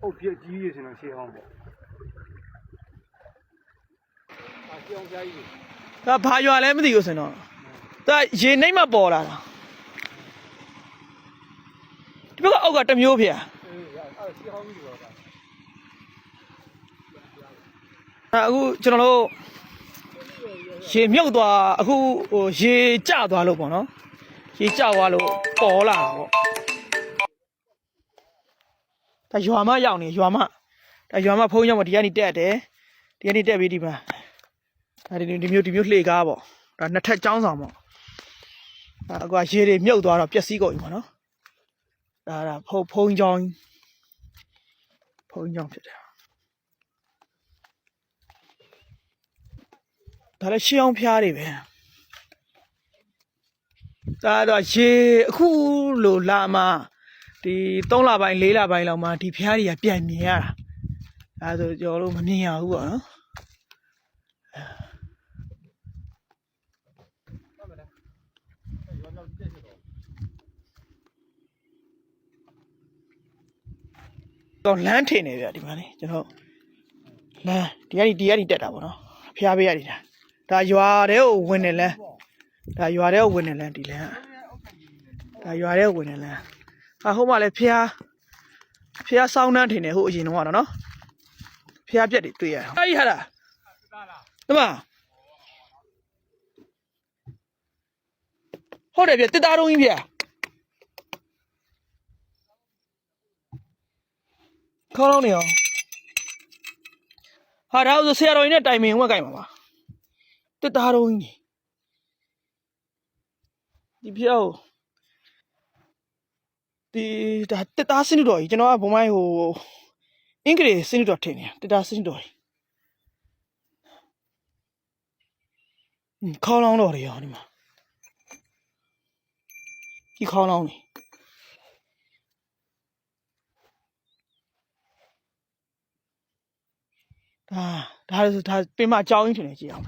ဟုတ်ပြကြီးရစင်တော့ရှေးအောင်ပေါ့အာရှေးအောင်ကြားကြီးဒါဘာရွာလဲမသိဘူးဆိုရင်တော့ဒါရေနှိမ့်မပေါ်လာတာဒီဘက်ကအောက်ကတစ်မျိုးဖေအေးအဲ့ရှေးအောင်ကြီးတော့ကအခုကျွန်တော်တို့ရေမြုပ်သွားအခုဟိုရေကျသွားလို့ပေါ့နော် ရေကျသွားလို့ပေါ်လာတာပေါ့ဒါရွာမရောက်နေရွာမဒါရွာမဖုံးရောက်မဒီကနေတက်တယ်ဒီကနေတက်ပြီးဒီမှာဒါဒီဒီမျိုးဒီမျိုးလှေကားပေါ့ဒါနှစ်ထပ်ចောင်းဆောင်ပေါ့ဒါအခုကရေတွေမြုပ်သွားတော့ပျက်စီးကုန်ပြီပေါ့နော်ဒါဒါဖုံးဖုံးချောင်းဖုံးချောင်းဖြစ်တယ်ဒါလည်းရှေးအောင်ဖျားတွေပဲ ဒါတော့ရေအခုလိုလာမှဒီ3လပိုင်း4လပိုင်းလောက်မှဒီဖျားတွေကပြန်မြင်ရတာဒါဆိုကျွန်တော်တို့မမြင်ရဘူးပေါ့နော်တော့လမ်းထင်နေပြဒီမှာလေကျွန်တော်လမ်းဒီကနေဒီကနေတက်တာပေါ့နော်ဖျားပေးရနေတာဒါရွာတဲ့ကိုဝင်နေလမ်း ဒါရွာတဲ့ကိုဝင်နေလမ်းဒီလမ်းကဒါရွာတဲ့ကိုဝင်နေလမ်းဟာဟိုမှာလေဖျားဖျားစောင်းနှမ်းထင်တယ်ဟိုအရင်တော့ကတော့နော်ဖျားပြက်တွေတွေ့ရအောင်အဲ့ဒီဟာလားတမဟုတ်တယ်ပြတစ်သားတုံးကြီးပြခေါင်းလုံးနေအောင်ဟာဒါဆိုဆရာတော်ကြီးနဲ့တိုင်ပင်ဝက်ကြိုင်ပါပါတစ်သားတုံးကြီးနေ ဒီပြောက်ဒီဒါတစ်သားစင်းတော်ကြီးကျွန်တော်ကဘုံမိုင်းဟိုအင်္ဂလိပ်စင်းတော်ထင်နေတစ်သားစင်းတော်ကြီးဟင်းခေါင်းလောင်းတော်တွေရောဒီမှာဒီခေါင်းလောင်းနေဒါဒါဆိုဒါပင်မအကြောင်းကြီးထင်နေကြည့်အောင်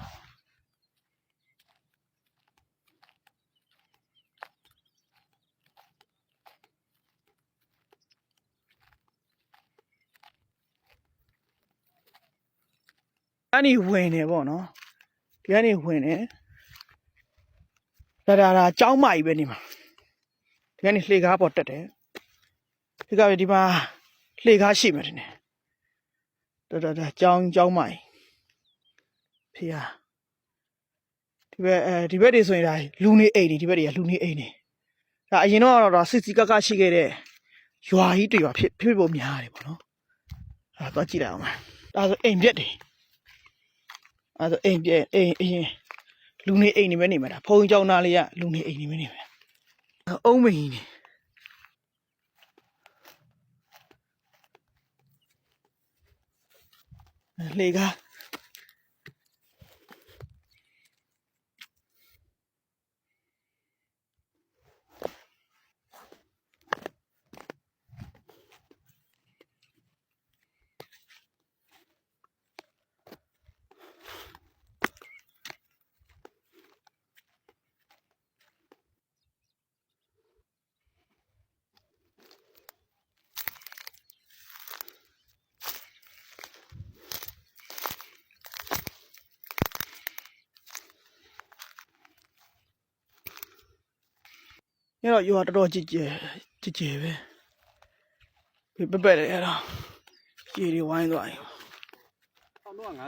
အဲ့ဒီဝင်နေပေါ့နော်ဒီကနေဝင်နေဒါဒါဒါအကြောင်းမကြီးပဲနေမှာဒီကနေလှေကားပေါ်တက်တယ်ဒီကပဲဒီမှာလှေကားရှိမှတင်တယ်ဒါဒါဒါကြောင်းကြောင်းမကြီးဖေးဟာဒီဘက်အဲဒီဘက်တွေဆိုရင်ဒါလူနေအိမ်တွေဒီဘက်တွေကလူနေအိမ်တွေဒါအရင်တော့တော့ဒါစစ်စီကကရှိခဲ့တဲ့ရွာကြီးတွေပါဖြစ်ဖြစ်ဖို့များတယ်ပေါ့နော်အဲတော့ကြည့်လိုက်အောင်ပါဒါဆိုအိမ်ပြက်တွေ အဲဆိုအိမ်ပြက်အိမ်အရင်လူနေအိမ်တွေပဲနေမှာဒါဖုံကြောင်းသားလေးကလူနေအိမ်တွေပဲနေမှာအုံးမင်းနေလေကား ညတော့ရွာတော်တော်ကြည်ကျယ်ကြည်ကျယ်ပဲပြပပက်တယ်အဲ့တော့ကြေတွေဝိုင်းသွားရင်ဆောင်းတော့58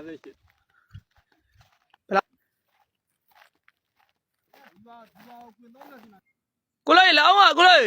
ဘလားဒီပါဒီပါကွင်တော့နေစင်ကိုလိုက်လောင်းอ่ะကိုလိုက်